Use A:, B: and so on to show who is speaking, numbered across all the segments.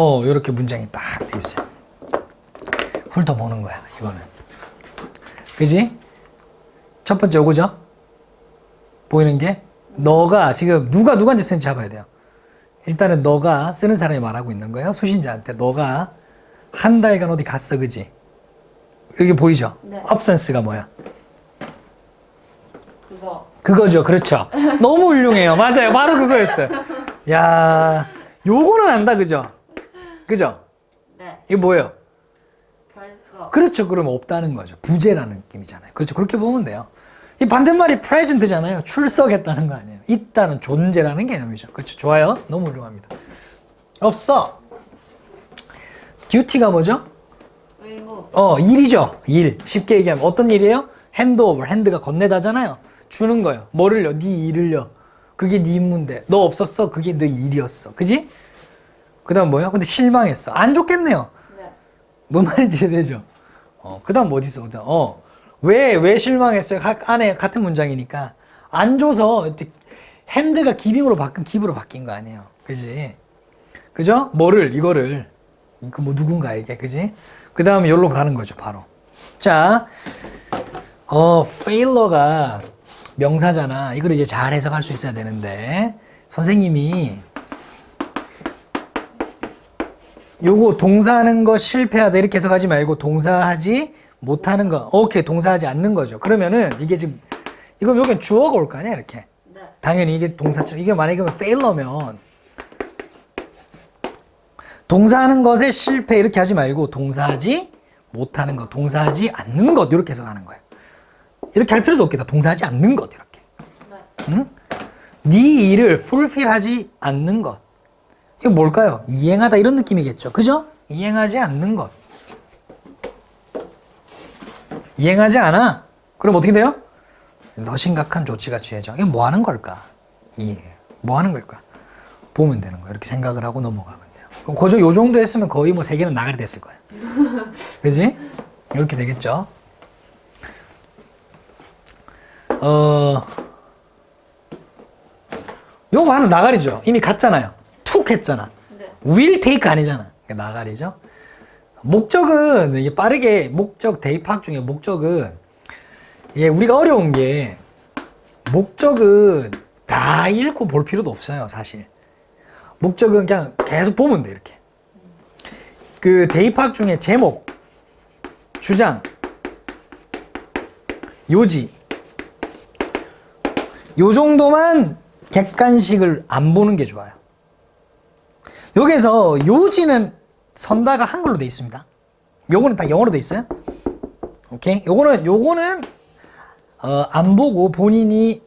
A: 어, 이렇게 문장이 딱 돼 있어요. 훑어보는 거야, 이거는. 그지? 첫 번째 요거죠? 보이는 게? 너가 지금 누가 누구한테 쓰는지 잡아야 돼요. 일단은 너가 쓰는 사람이 말하고 있는 거예요. 수신자한테. 너가 한 달간 어디 갔어, 그지? 이렇게 보이죠?
B: 네.
A: absence가 뭐야?
B: 그거
A: 그거죠. 그렇죠. 너무 훌륭해요. 맞아요. 바로 그거였어요. 야, 요거는 안다. 그죠? 그죠?
B: 네
A: 이거 뭐예요?
B: 별서
A: 그렇죠. 그러면 없다는 거죠. 부재라는 느낌이잖아요. 그렇죠. 그렇게 보면 돼요. 이 반대말이 present잖아요. 출석했다는 거 아니에요. 있다는 존재라는 개념이죠. 그렇죠. 좋아요. 너무 훌륭합니다. 없어. 듀티가 뭐죠?
B: 의무
A: 어, 일이죠. 일. 쉽게 얘기하면 어떤 일이에요? 핸드오버. 핸드가 건네다잖아요. 주는 거예요. 뭐를요? 네 일을요. 그게 네 임무인데. 너 없었어? 그게 네 일이었어. 그지? 그 다음 뭐야? 근데 실망했어. 안 좋겠네요.
B: 네
A: 뭔 말인지 이해되죠? 어, 그 다음 뭐 있어? 그다음, 어, 왜, 왜 실망했어요? 가- 안에 같은 문장이니까. 안 줘서, 이렇게 핸드가 기빙으로 바뀐, 기브로 바뀐 거 아니에요. 그지? 그죠? 뭐를, 이거를. 그 뭐 누군가에게, 그지? 그 다음에 여기로 가는 거죠, 바로. 자, 어, failur가 명사잖아. 이걸 이제 잘 해석할 수 있어야 되는데, 선생님이 요거 동사하는 거 실패하다 이렇게 해석하지 말고 동사하지 못하는 거 오케이 동사하지 않는 거죠 그러면은 이게 지금 이거 여기 주어가 올 거 아니야 이렇게
B: 네.
A: 당연히 이게 동사처럼 이게 만약에 failur면 동사하는 것에 실패 이렇게 하지 말고 동사하지 못하는 것 동사하지 않는 것 이렇게 해석하는 거예요 이렇게 할 필요도 없겠다 동사하지 않는 것 이렇게
B: 네.
A: 응? 네 일을 fulfill하지 않는 것. 이거 뭘까요? 이행하다 이런 느낌이겠죠. 그죠? 이행하지 않는 것. 이행하지 않아. 그럼 어떻게 돼요? 더 심각한 조치가 취해져. 이거 뭐 하는 걸까? 이해. 뭐 하는 걸까? 보면 되는 거야. 이렇게 생각을 하고 넘어가면 돼요. 그럼 거저 요 정도 했으면 거의 뭐 세계는 나가리 됐을 거야. 그지? 이렇게 되겠죠? 어, 요거 하는 나가리죠. 이미 갔잖아요. 툭 했잖아.
B: 네.
A: will take 아니잖아. 그러니까 나가리죠. 목적은 이게 빠르게 목적 대입학 중에 목적은 예, 우리가 어려운 게 목적은 다 읽고 볼 필요도 없어요, 사실. 목적은 그냥 계속 보면 돼, 이렇게. 그 대입학 중에 제목, 주장, 요지, 요 정도만 객관식을 안 보는 게 좋아요. 여기서 요지는 선다가 한글로 돼 있습니다. 요거는 다 영어로 돼 있어요. 오케이? 요거는 요거는 어, 안 보고 본인이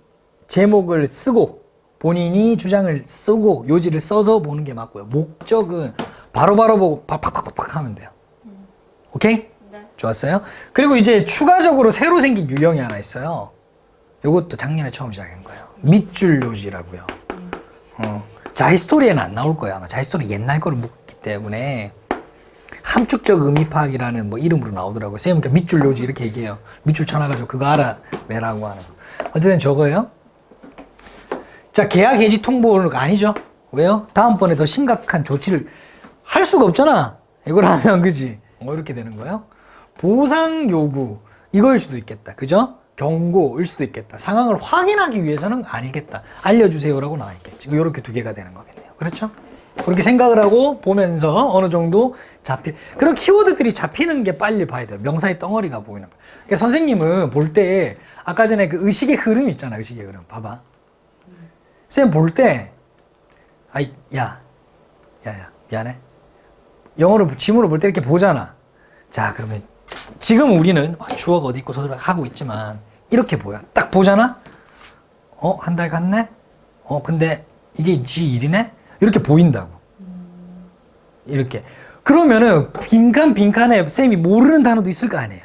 A: 제목을 쓰고 본인이 주장을 쓰고 요지를 써서 보는 게 맞고요. 목적은 바로바로 보고 팍팍팍팍 하면 돼요. 오케이?
B: 네.
A: 좋았어요. 그리고 이제 추가적으로 새로 생긴 유형이 하나 있어요. 요것도 작년에 처음 시작한 거예요. 밑줄 요지라고요. 어, 자이스토리에는 안 나올 거야. 아마 자이스토리 옛날 거를 묻기 때문에 함축적 의미 파악이라는 뭐 이름으로 나오더라고요. 쌤, 그러니까 밑줄 요지 이렇게 얘기해요. 밑줄 쳐놔가지고 그거 알아내라고 하는 거. 어쨌든 저거예요. 자, 계약 해지 통보가 아니죠. 왜요? 다음번에 더 심각한 조치를 할 수가 없잖아. 이걸 하면 그지? 뭐 이렇게 되는 거예요. 보상 요구 이거일 수도 있겠다. 그죠? 경고일 수도 있겠다. 상황을 확인하기 위해서는 아니겠다. 알려주세요라고 나와 있겠지. 이렇게 두 개가 되는 거겠네요. 그렇죠? 그렇게 생각을 하고 보면서 어느 정도 잡히 그런 키워드들이 잡히는 게 빨리 봐야 돼요. 명사의 덩어리가 보이는 거. 그러니까 선생님은 볼 때 아까 전에 그 의식의 흐름 있잖아. 의식의 흐름. 봐봐. 쌤 볼 때 아이 야 야야 미안해. 영어를 지문으로 볼 때 이렇게 보잖아. 자, 그러면 지금 우리는 주어가 어디 있고 서술 하고 있지만 이렇게 보여. 딱 보잖아. 어, 한 달 갔네. 어, 근데 이게 지 일이네. 이렇게 보인다고. 이렇게. 그러면은 빈칸 빈칸에 쌤이 모르는 단어도 있을 거 아니에요.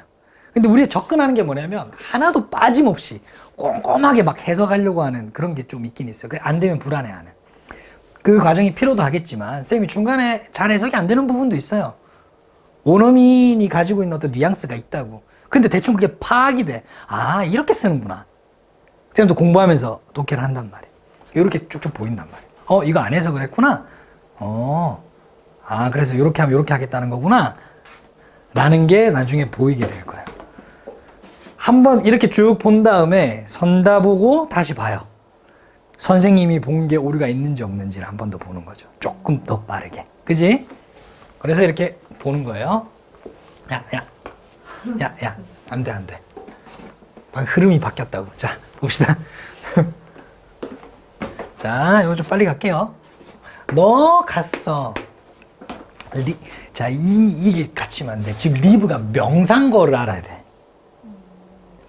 A: 근데 우리가 접근하는 게 뭐냐면 하나도 빠짐없이 꼼꼼하게 막 해석하려고 하는 그런 게 좀 있긴 있어요. 안 되면 불안해하는. 그 과정이 필요도 하겠지만 쌤이 중간에 잘 해석이 안 되는 부분도 있어요. 원어민이 가지고 있는 어떤 뉘앙스가 있다고. 근데 대충 그게 파악이 돼. 아, 이렇게 쓰는구나. 쌤도 공부하면서 독해를 한단 말이에요. 이렇게 쭉쭉 보인단 말이에요. 어, 이거 안 해서 그랬구나. 어, 아, 그래서 이렇게 하면 이렇게 하겠다는 거구나. 라는 게 나중에 보이게 될 거예요. 한번 이렇게 쭉 본 다음에 선다 보고 다시 봐요. 선생님이 본 게 오류가 있는지 없는지를 한 번 더 보는 거죠. 조금 더 빠르게. 그지? 그래서 이렇게 보는 거예요. 야, 야. 야, 야. 안 돼, 안 돼. 흐름이 바뀌었다고. 자, 봅시다. 자, 이거 좀 빨리 갈게요. 너 갔어. 리, 자, 이, 이게 같이면 안 돼. 지금 리브가 명상거를 알아야 돼.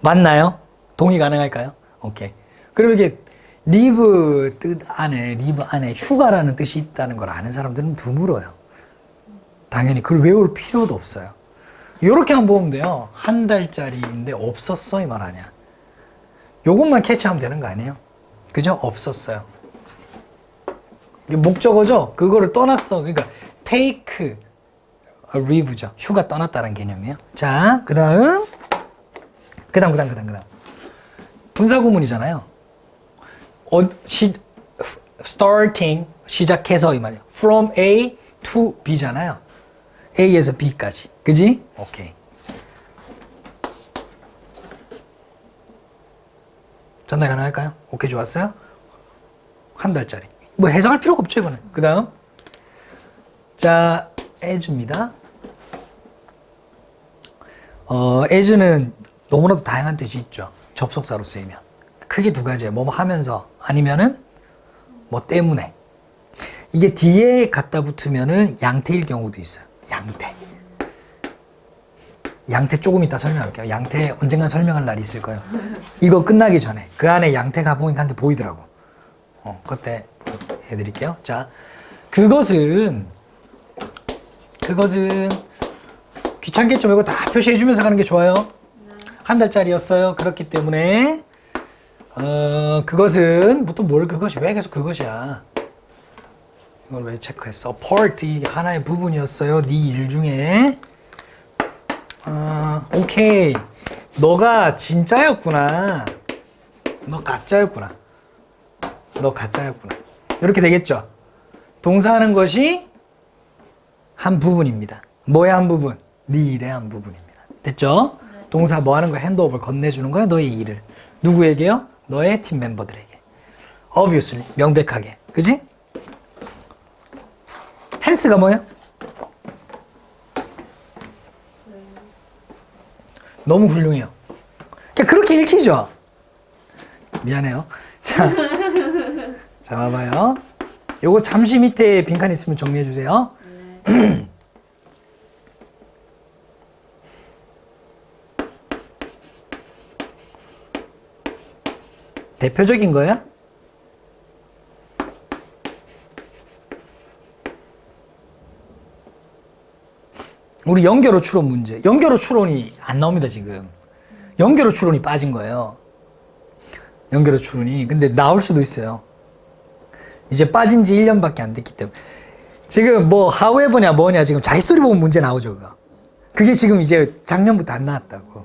A: 맞나요? 동의 가능할까요? 오케이. 그리고 이게 리브 뜻 안에, 리브 안에 휴가라는 뜻이 있다는 걸 아는 사람들은 드물어요. 당연히 그걸 외울 필요도 없어요. 한번 보면 돼요. 한 달짜리인데 없었어 이 말 아니야. 요것만 캐치하면 되는 거 아니에요? 그죠? 없었어요. 이게 목적어죠? 그거를 떠났어. 그러니까 take a leave죠. 휴가 떠났다는 개념이에요. 자, 그 다음. 그 다음, 그 다음, 그 다음, 그 다음. 분사구문이잖아요. 어, 시, starting, 시작해서 이 말이에요. from A to B잖아요. A에서 B까지. 그지? 오케이. 전달 가능할까요? 오케이, 좋았어요? 한 달짜리. 뭐 해석할 필요가 없죠, 이거는. 그 다음. 자, as입니다. 어, as는 너무나도 다양한 뜻이 있죠. 접속사로 쓰이면. 크게 두 가지예요. 뭐뭐 하면서 아니면은 뭐 때문에. 이게 뒤에 갖다 붙으면은 양태일 경우도 있어요. 양태. 양태 조금 이따 설명할게요. 양태 언젠간 설명할 날이 있을 거예요. 이거 끝나기 전에 그 안에 양태가 보니까 한테 보이더라고. 어, 그때 해드릴게요. 자, 그것은 그것은 귀찮겠죠. 이거 다 표시해주면서 가는 게 좋아요. 한 달짜리였어요. 그렇기 때문에 어 그것은 뭐또뭘 그것이 왜 계속 그것이야? 이걸 왜 체크했어? part 이 하나의 부분이었어요. 네 일 중에 아 오케이 너가 진짜였구나. 너 가짜였구나. 너 가짜였구나. 이렇게 되겠죠. 동사하는 것이 한 부분입니다. 뭐의 한 부분? 네 일의 한 부분입니다. 됐죠? 동사 뭐 하는 거야? 핸드오버를 건네주는 거야? 너의 일을. 누구에게요? 너의 팀 멤버들에게. obviously. 명백하게. 그지? 헨스가 뭐예요? 너무 훌륭해요. 그냥 그렇게 읽히죠? 미안해요. 자, 자, 봐봐요. 요거 잠시 밑에 빈칸 있으면 정리해 주세요. 대표적인 거야? 우리 연결어 추론 문제. 연결어 추론이 안 나옵니다, 지금. 연결어 추론이 빠진 거예요. 연결어 추론이. 근데 나올 수도 있어요. 이제 빠진 지 1년밖에 안 됐기 때문에. 지금 뭐 however냐 뭐냐 지금 자기 소리 보면 문제 나오죠, 그거. 그게 지금 이제 작년부터 안 나왔다고.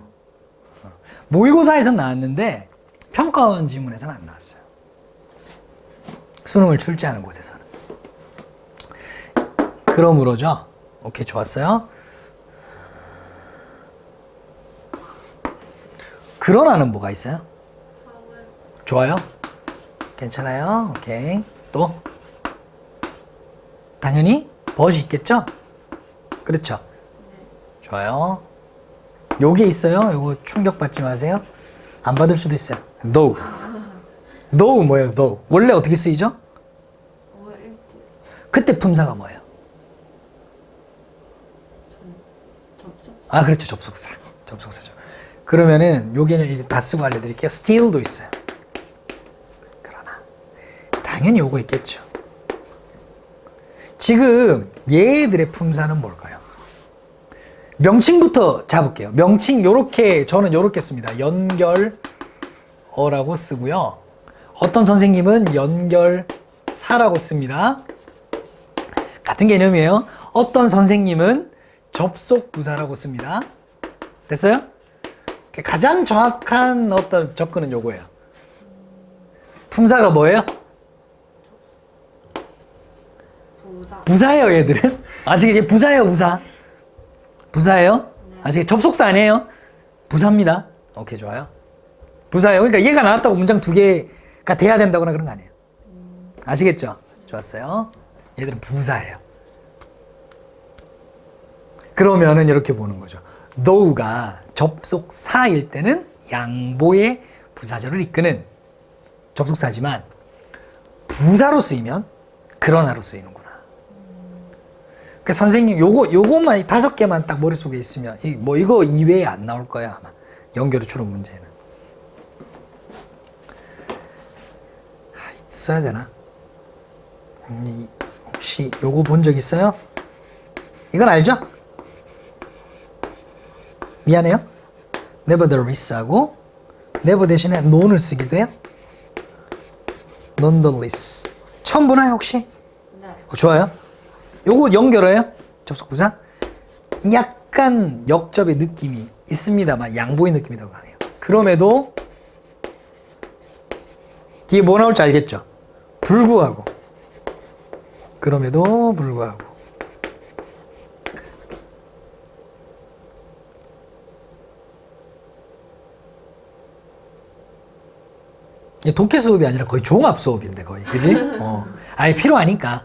A: 어. 모의고사에서 나왔는데 평가원 지문에서는 안 나왔어요. 수능을 출제하는 곳에서는. 그러므로죠. 오케이, 좋았어요. 그러나는 뭐가 있어요? 좋아요? 괜찮아요? 오케이. 또? 당연히 벗이 있겠죠? 그렇죠? 좋아요. 요게 있어요. 요거 충격받지 마세요. 안 받을 수도 있어요. though. though 뭐예요? though. 원래 어떻게 쓰이죠? 그때 품사가 뭐예요?
B: 접속
A: 아, 그렇죠. 접속사. 접속사죠. 그러면은 요게는 이제 다 쓰고 알려드릴게요. still도 있어요. 그러나 당연히 요거 있겠죠. 지금 얘들의 품사는 뭘까요? 명칭부터 잡을게요. 명칭 요렇게 저는 요렇게 씁니다. 연결어라고 쓰고요. 어떤 선생님은 연결사라고 씁니다. 같은 개념이에요. 어떤 선생님은 접속 부사라고 씁니다. 됐어요? 가장 정확한 어떤 접근은 요거예요. 품사가 뭐예요?
B: 부사.
A: 부사예요, 얘들은. 아시겠지? 부사예요, 부사. 부사예요? 아시겠 접속사 아니에요? 부사입니다. 오케이, 좋아요. 부사예요. 그러니까 얘가 나왔다고 문장 두 개가 돼야 된다거나 그런 거 아니에요. 아시겠죠? 좋았어요. 얘들은 부사예요. 그러면은 이렇게 보는 거죠. Though가 접속사일 때는 양보의 부사절을 이끄는 접속사지만 부사로 쓰이면 그러나로 쓰이는구나. 그 선생님 요거 요것만 이 다섯 개만 딱 머릿속에 있으면 이, 뭐 이거 이외에 안 나올 거야 아마 연결을 주로 문제는 아, 써야 되나? 혹시 요거 본 적 있어요? 이건 알죠? 미안해요. nevertheless하고 never 대신에 non을 쓰기도 해요. nonetheless. 처음 보나요 혹시?
B: 네.
A: 어, 좋아요. 요거 연결해요. 접속부사. 약간 역접의 느낌이 있습니다만 양보의 느낌이 더 강해요. 그럼에도 뒤에 뭐 나올지 알겠죠? 불구하고. 그럼에도 불구하고. 독해 수업이 아니라 거의 종합 수업인데 거의 그지? 어. 아예 필요하니까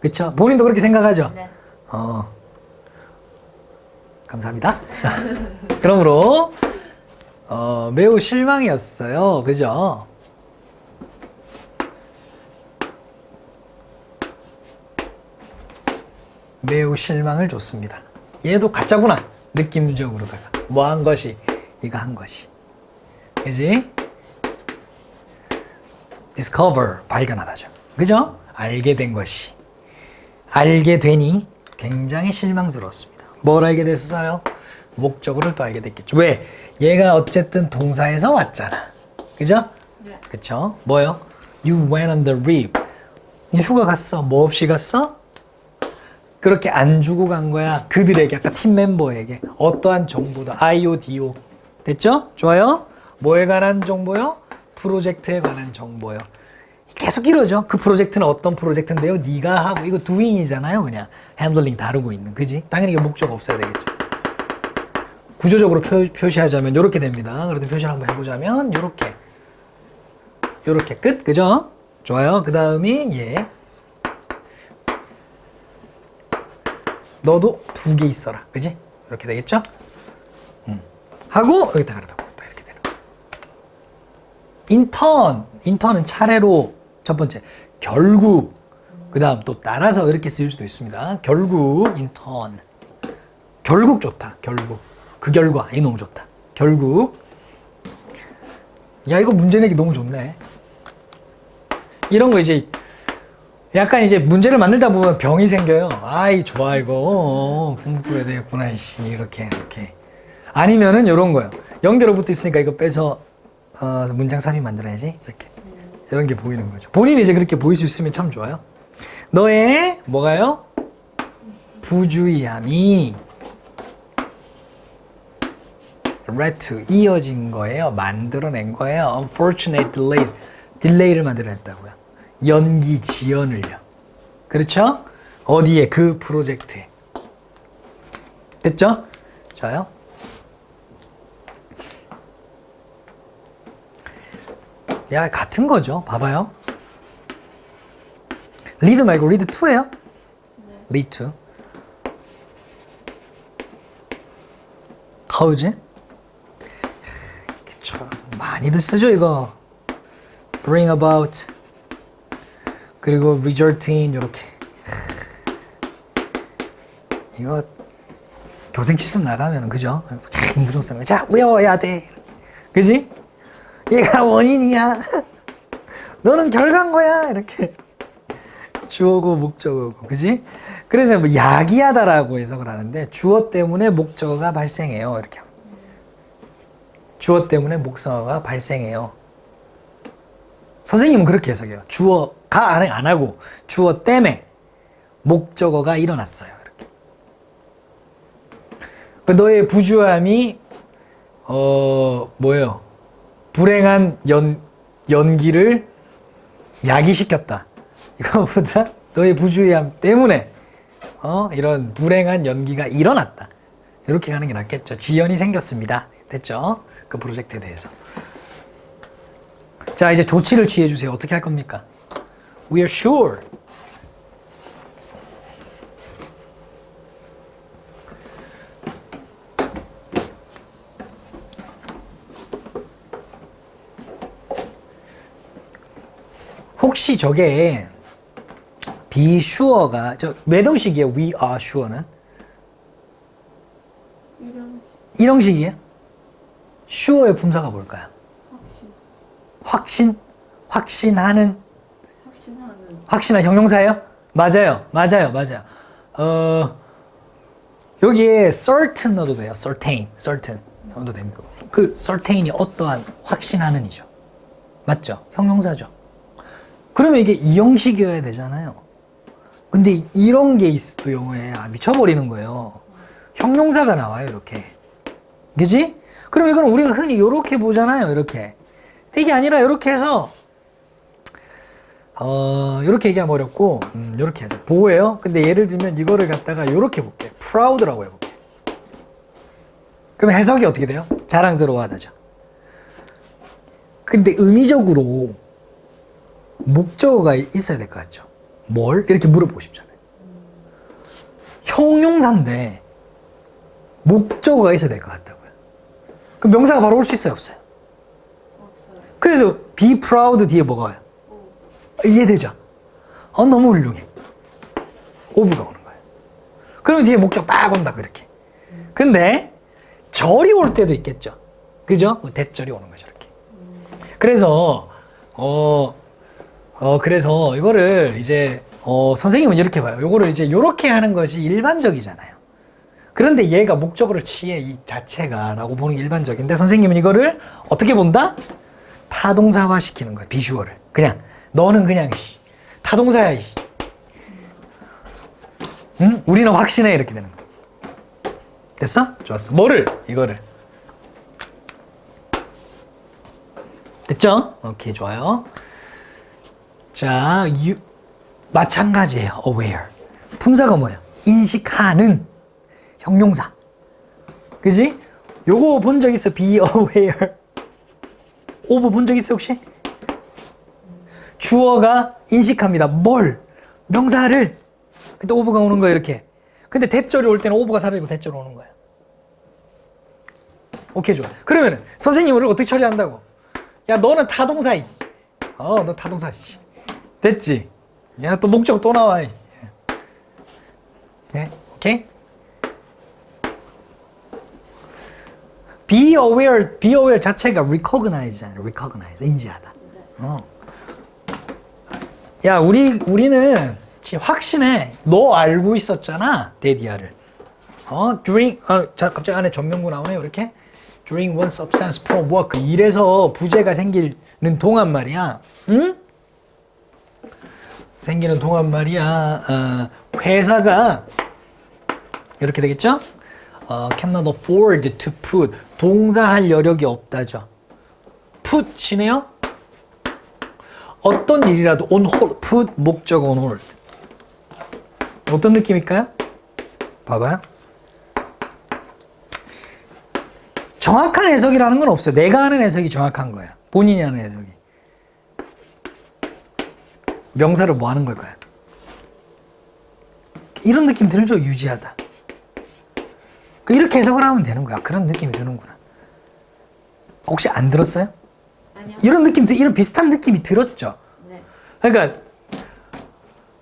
A: 그쵸? 본인도 그렇게 생각하죠?
B: 네.
A: 어. 감사합니다. 자, 그러므로 어, 매우 실망이었어요. 그죠? 매우 실망을 줬습니다. 얘도 가짜구나. 느낌적으로다가 뭐 한 것이 이거 한 것이. 그지? Discover 발견하다죠. 그죠? 알게 된 것이 알게 되니 굉장히 실망스러웠습니다. 뭘 알게 됐어요? 목적어를 또 알게 됐겠죠. 왜? 얘가 어쨌든 동사에서 왔잖아. 그죠?
B: 네.
A: 그쵸? 뭐요? You went on the rip. 이 휴가 갔어. 뭐 없이 갔어? 그렇게 안 주고 간 거야. 그들에게, 아까 팀 멤버에게. 어떠한 정보도. IODO. 됐죠? 좋아요? 뭐에 관한 정보요? 프로젝트에 관한 정보요. 계속 이러죠. 그 프로젝트는 어떤 프로젝트인데요? 네가 하고 이거 doing이잖아요. 그냥 핸들링 다루고 있는. 그지? 당연히 이게 목적 없어야 되겠죠. 구조적으로 표, 시하자면 이렇게 됩니다. 그래도 표시를 한번 해보자면 이렇게. 이렇게 끝. 그죠? 좋아요. 그 다음이 얘. 너도 두 개 있어라. 그지? 이렇게 되겠죠? 음. 하고 여기다가 갖다 또 이렇게 되는 거예요. 인턴. 인턴은 차례로 첫 번째 결국 그 다음 또 따라서 이렇게 쓰일 수도 있습니다. 결국 인턴. 결국 좋다. 결국. 그 결과 이 너무 좋다. 결국 야 이거 문제 내기 너무 좋네. 이런 거 이제 약간 이제 문제를 만들다 보면 병이 생겨요. 아이 좋아 이거 어, 공부도 해야 되겠구나 이씨 이렇게 이렇게. 아니면은 이런 거요. 연결어 붙어 있으니까 이거 빼서 어, 문장 삽입 만들어야지 이렇게 이런 게 보이는 거죠. 본인이 이제 그렇게 보일 수 있으면 참 좋아요. 너의 뭐가요? 부주의함이 to 이어진 거예요. 만들어낸 거예요. unfortunate delays. 딜레이를 만들어냈다고요. 연기 지연을요. 그렇죠? 어디에? 그 프로젝트에. 됐죠? 좋아요. 야, 같은 거죠. 봐봐요. 리드 말고 리드 2예요. 리드 2. cause 그쵸. 많이들 쓰죠 이거. Bring about. 그리고 result in 이렇게. 이거 교생 실습 나가면 그죠? 무슨 쓰는 거 자 외워야 돼. 그지 얘가 원인이야 너는 결과인 거야 이렇게 주어고 목적어고 그지 그래서 뭐 야기하다라고 해석을 하는데 주어 때문에 목적어가 발생해요 이렇게. 주어 때문에 목적어가 발생해요. 선생님은 그렇게 해석해요. 주어가 안, 안 하고 주어 때문에 목적어가 일어났어요. 이렇게. 그 너의 부주함이 어 뭐예요? 불행한 연 연기를 야기시켰다. 이거보다 너의 부주의함 때문에 어 이런 불행한 연기가 일어났다. 이렇게 가는 게 낫겠죠. 지연이 생겼습니다. 됐죠? 그 프로젝트에 대해서. 자 이제 조치를 취해 주세요. 어떻게 할 겁니까? We are sure. 혹시 저게 be sure가 저 매동식이에요. we are sure는 일형식이에요. sure의 품사가 뭘까요?
B: 확신
A: 확신, 확신 하는,
B: 확신하는
A: 확신한 형용사예요? 맞아요, 맞아요, 맞아요. 어 여기에 certain 넣어도 돼요. certain, certain 넣어도 됩니다. 그 certain이 어떠한 확신하는이죠. 맞죠? 형용사죠. 그러면 이게 이형식이어야 되잖아요. 근데 이런 게 있어도 영어에 아, 미쳐버리는 거예요. 형용사가 나와요, 이렇게. 그지? 그럼 이건 우리가 흔히 이렇게 보잖아요, 이렇게. 이게 아니라 이렇게 해서 어, 이렇게 얘기하면 어렵고, 음, 이렇게 하죠. 보호예요. 근데 예를 들면 이거를 갖다가 이렇게 볼게. proud라고 해볼게. 그럼 해석이 어떻게 돼요? 자랑스러워하다죠. 근데 의미적으로 목적어가 있어야 될 것 같죠. 뭘? 이렇게 물어보고 싶잖아요. 형용사인데 목적어가 있어야 될 것 같다고요. 그럼 명사가 바로 올 수 있어요? 없어요?
B: 없어요.
A: 그래서 be proud 뒤에 뭐가 와요?
B: 오
A: 이해되죠? 어, 너무 훌륭해. 오브가 오는 거예요. 그러면 뒤에 목적 딱 온다, 그렇게. 근데 절이 올 때도 있겠죠. 그죠? 그 대절이 오는 거죠, 이렇게. 그래서, 어, 어, 그래서 이거를 이제, 어, 선생님은 이렇게 봐요. 이거를 이제 이렇게 하는 것이 일반적이잖아요. 그런데 얘가 목적어를 취해 이 자체가 라고 보는 게 일반적인데 선생님은 이거를 어떻게 본다? 타동사화 시키는 거예요. 비주얼을. 그냥 너는 그냥 씨, 타동사야. 씨. 응? 우리는 확신해 이렇게 되는 거야. 됐어? 좋았어. 뭐를? 이거를. 됐죠? 오케이 좋아요. 자, 유, 마찬가지예요. aware. 품사가 뭐예요? 인식하는 형용사. 그지? 요거 본 적 있어? be aware. 오브 본 적 있어 혹시? 주어가 인식합니다. 뭘? 명사를. 그때 오브가 오는 거예요, 이렇게. 근데 대절이 올 때는 오브가 사라지고 대절이 오는 거예요. 오케이, 좋아. 그러면 선생님을 어떻게 처리한다고? 야, 너는 타동사. 이. 어, 너 타동사. 씨. 됐지? 야, 또 목적 또 나와. 이. 네, 오케이? be aware, be aware 자체가 recognize잖아요. recognize, 인지하다. 어. 야, 우리 우리는 확신해. 너 알고 있었잖아, 데디아를. 어, during 어, 자 갑자기 안에 전명구 나오네요. 이렇게 during one substance from work 일에서 부재가 생기는 동안 말이야. 응? 생기는 동안 말이야. 어, 회사가 이렇게 되겠죠? 어, cannot afford to put 동사할 여력이 없다죠. put이네요. 어떤 일이라도 on hold, put 목적 on hold. 어떤 느낌일까요? 봐봐요. 정확한 해석이라는 건 없어요. 내가 하는 해석이 정확한 거야. 본인이 하는 해석이. 명사를 뭐 하는 걸까요? 이런 느낌 들죠? 유지하다. 그 이렇게 해석을 하면 되는 거야. 그런 느낌이 드는구나. 혹시 안 들었어요?
B: 아니요.
A: 이런 느낌, 이런 비슷한 느낌이 들었죠?
B: 네.
A: 그러니까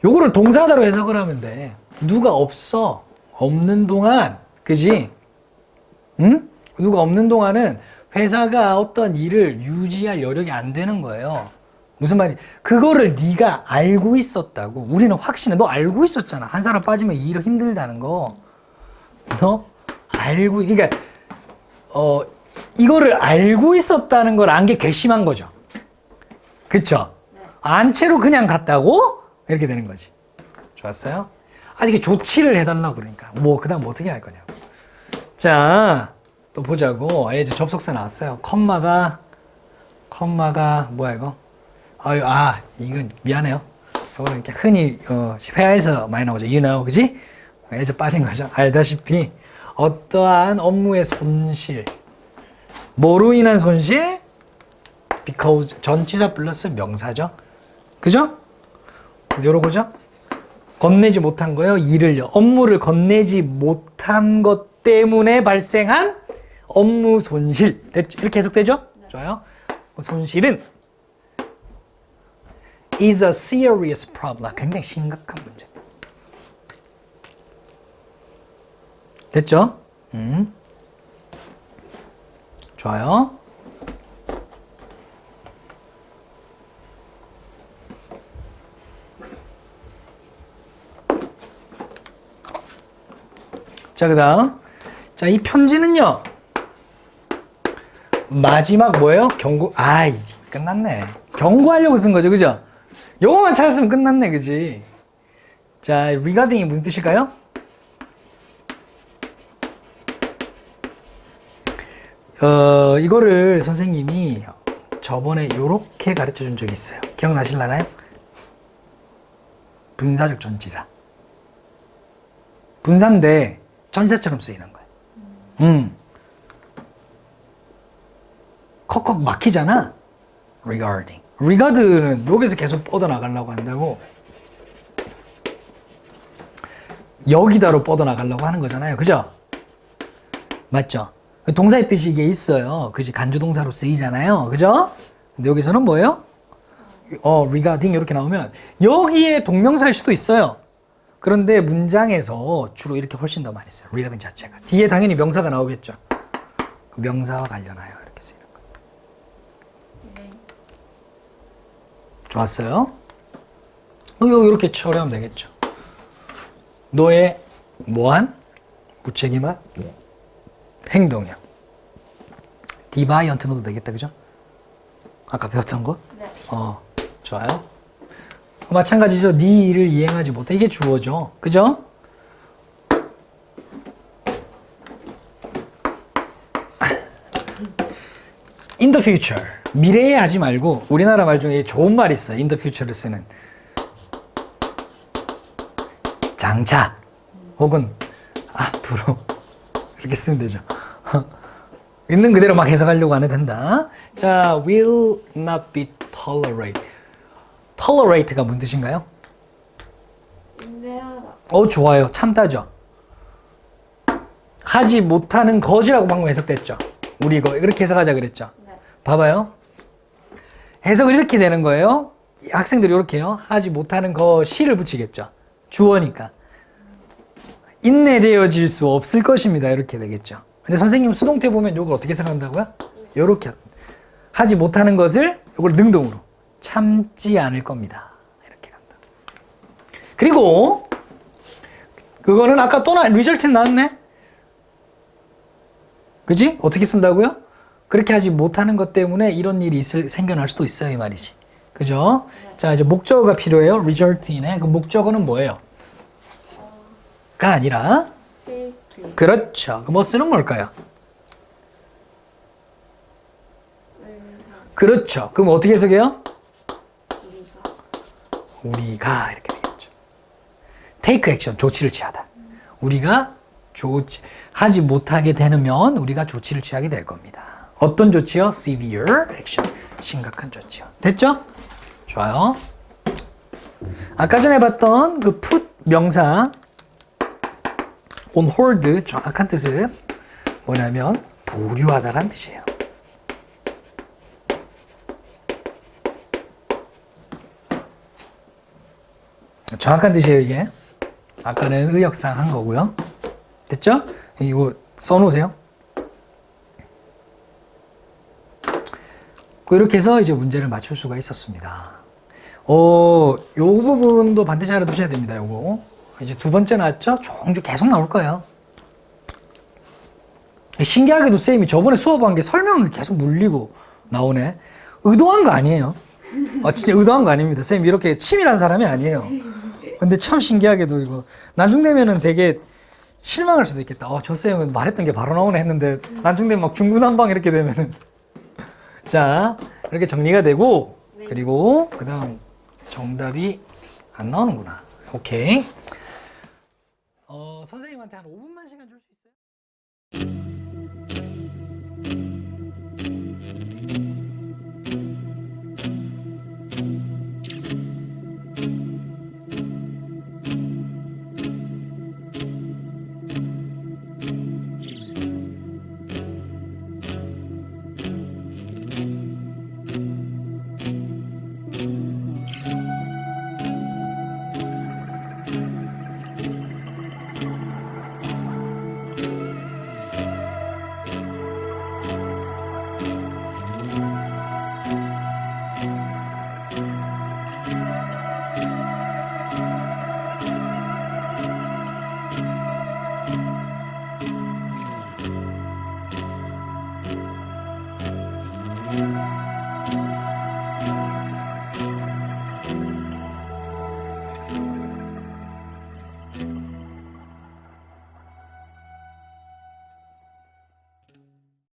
A: 요거를 동사다로 해석을 하면 돼. 누가 없어. 없는 동안. 그지? 응? 누가 없는 동안은 회사가 어떤 일을 유지할 여력이 안 되는 거예요. 무슨 말이? 그거를 네가 알고 있었다고. 우리는 확신해. 너 알고 있었잖아. 한 사람 빠지면 이 일 힘들다는 거. 너 알고 그러니까 어 이거를 알고 있었다는 걸 안 게 괘씸한 거죠. 그쵸? 안 채로 그냥 갔다고? 이렇게 되는 거지. 좋았어요? 아, 이게 조치를 해달라고 그러니까. 뭐, 그 다음 뭐 어떻게 할 거냐고. 자, 또 보자고. 아, 이제 접속사 나왔어요. 컴마가, 컴마가, 뭐야, 이거? 아유, 아, 이건 미안해요. 이거는 흔히 어, 회화에서 많이 나오죠. You know, 그지? 애저 빠진 거죠. 알다시피 어떠한 업무의 손실, 뭐로 인한 손실? Because 전치사 플러스 명사죠. 그죠? 요러 거죠? 건네지 못한 거요. 일을요. 업무를 건네지 못한 것 때문에 발생한 업무 손실. 이렇게 해석되죠? 좋아요. 손실은 is a serious problem. 굉장히 심각한 문제. 됐죠? 음. 좋아요. 자, 그 다음. 자, 이 편지는요. 마지막 뭐예요? 경고. 아, 이 끝났네. 경고하려고 쓴 거죠. 그죠? 요거만 찾았으면 끝났네. 그지? 자, regarding이 무슨 뜻일까요? 어, 이거를 선생님이 저번에 요렇게 가르쳐 준 적이 있어요. 기억나실라나요? 분사적 전치사. 분사인데 전치사처럼 쓰이는 거예요. 음. 컥컥 막히잖아. regarding. Regard는 여기서 계속 뻗어나가려고 한다고 여기다로 뻗어나가려고 하는 거잖아요. 그죠? 맞죠? 동사의 뜻이 이게 있어요. 그지? 간주동사로 쓰이잖아요. 그죠? 근데 여기서는 뭐예요? 어, regarding 이렇게 나오면 여기에 동명사일 수도 있어요. 그런데 문장에서 주로 이렇게 훨씬 더 많이 써요. regarding 자체가. 뒤에 당연히 명사가 나오겠죠. 그 명사와 관련하여 이렇게 쓰이는 거예요.
B: 네.
A: 좋았어요? 어, 요 이렇게 처리하면 되겠죠. 너의 뭐한 무책임한 행동이야. 디바이언트 넣어도 되겠다, 그죠? 아까 배웠던 거?
B: 네.
A: 어, 좋아요. 마찬가지죠. 네 일을 이행하지 못해. 이게 주어죠. 그죠? In the future. 미래에 하지 말고 우리나라 말 중에 좋은 말 있어요. In the future를 쓰는. 장차 혹은 앞으로 이렇게 쓰면 되죠. 있는 그대로 막 해석하려고 안 해도 된다. 자, will not be tolerate. tolerate가 무슨 뜻인가요? 어, 좋아요. 참다죠. 하지 못하는 것이라고 방금 해석됐죠. 우리 이거 이렇게 해석하자 그랬죠.
B: 네.
A: 봐봐요. 해석을 이렇게 되는 거예요. 이 학생들이 이렇게요. 하지 못하는 것이를 붙이겠죠. 주어니까. 인내되어질 수 없을 것입니다. 이렇게 되겠죠. 근데 선생님 수동태 보면 이걸 어떻게 생각한다고요? 이렇게 하지 못하는 것을 이걸 능동으로 참지 않을 겁니다. 이렇게 간다. 그리고 그거는 아까 또 나, 리절트 나왔네? 그지? 어떻게 쓴다고요? 그렇게 하지 못하는 것 때문에 이런 일이 있을, 생겨날 수도 있어요, 이 말이지. 그죠? 자, 이제 목적어가 필요해요. result인의 그 목적어는 뭐예요? 가 아니라. 그렇죠. 그 뭐 쓰는 뭘까요?
B: 의사.
A: 그렇죠. 그럼 어떻게 해석해요? 우리가 이렇게 되겠죠. take action, 조치를 취하다. 우리가 조치, 하지 못하게 되면 우리가 조치를 취하게 될 겁니다. 어떤 조치요? severe action. 심각한 조치요. 됐죠? 좋아요. 아까 전에 봤던 그 put 명사 on hold 정확한 뜻은 뭐냐면 보류하다란 뜻이에요. 정확한 뜻이에요, 이게. 아까는 의역상 한 거고요. 됐죠? 이거 써놓으세요. 이렇게 해서 이제 문제를 맞출 수가 있었습니다. 어, 요 부분도 반드시 알아두셔야 됩니다, 요거. 이제 두 번째 나왔죠? 종종 계속 나올 거예요. 신기하게도 쌤이 저번에 수업한 게 설명을 계속 물리고 나오네. 의도한 거 아니에요. 아, 진짜 의도한 거 아닙니다. 쌤 이렇게 치밀한 사람이 아니에요. 근데 참 신기하게도 이거 나중 되면은 되게 실망할 수도 있겠다. 어, 저 쌤은 말했던 게 바로 나오네 했는데 나중 되면 막 중구난방 이렇게 되면은 자 이렇게 정리가 되고 그리고 그다음 정답이 안 나오는구나. 오케이. 어, 선생님한테 한 5분만 시간 줄수 있어요?